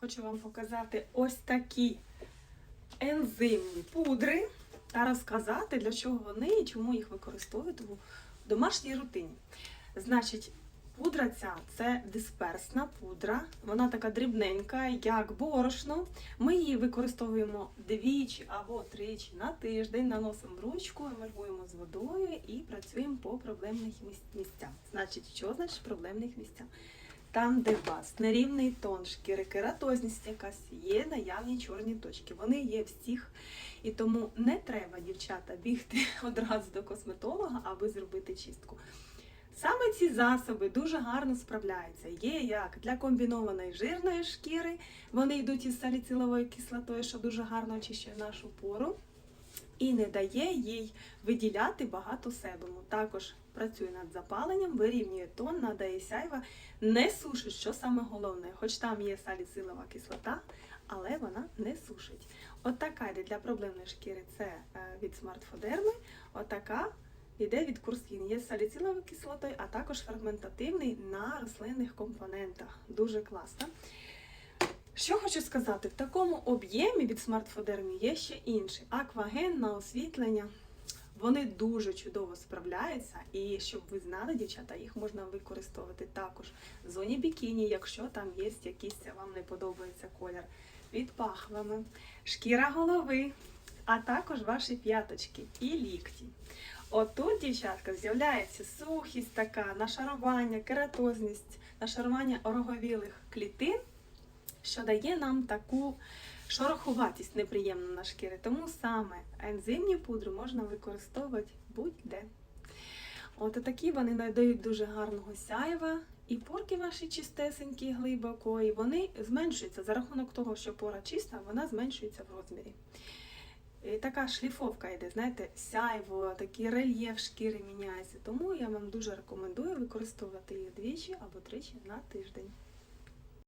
Хочу вам показати ось такі ензимні пудри та розказати, для чого вони і чому їх використовують у домашній рутині. Значить, пудра ця це дисперсна пудра, вона така дрібненька, як борошно. Ми її використовуємо двічі або тричі на тиждень, наносимо в ручку, емальгуємо з водою і працюємо по проблемних місцях. Значить, що значить проблемних місцях? Там, де вас нерівний тон шкіри, кератозність якась є, наявні чорні точки. Вони є всіх. І тому не треба, дівчата, бігти одразу до косметолога, аби зробити чистку. Саме ці засоби дуже гарно справляються. Є як для комбінованої жирної шкіри, вони йдуть із саліциловою кислотою, що дуже гарно очищує нашу пору. І не дає їй виділяти багато себуму. Також працює над запаленням, вирівнює тон, надає сяйва, не сушить, що саме головне. Хоч там є саліцилова кислота, але вона не сушить. От така йде для проблемної шкіри це е, від смартфодерми. Отака йде від курскін. Є з саліциловою кислотою, а також ферментативний на рослинних компонентах. Дуже класно. Що хочу сказати, в такому об'ємі від смартфодермі є ще інший. Акваген на освітлення. Вони дуже чудово справляються, і щоб ви знали, дівчата, їх можна використовувати також в зоні бікіні, якщо там є якийсь вам не подобається колір, під пахвами, шкіра голови, а також ваші п'яточки і лікті. Отут, дівчатка, з'являється сухість така, нашарування, кератозність, нашарування ороговілих клітин, що дає нам таку шорохуватість неприємну на шкірі. Тому саме ензимні пудри можна використовувати будь-де. От такі вони надають дуже гарного сяйва, і порки ваші чистесенькі, глибоко, і вони зменшуються за рахунок того, що пора чиста, вона зменшується в розмірі. І така шліфовка йде, знаєте, сяйво, такий рельєф шкіри міняється. Тому я вам дуже рекомендую використовувати її двічі або тричі на тиждень.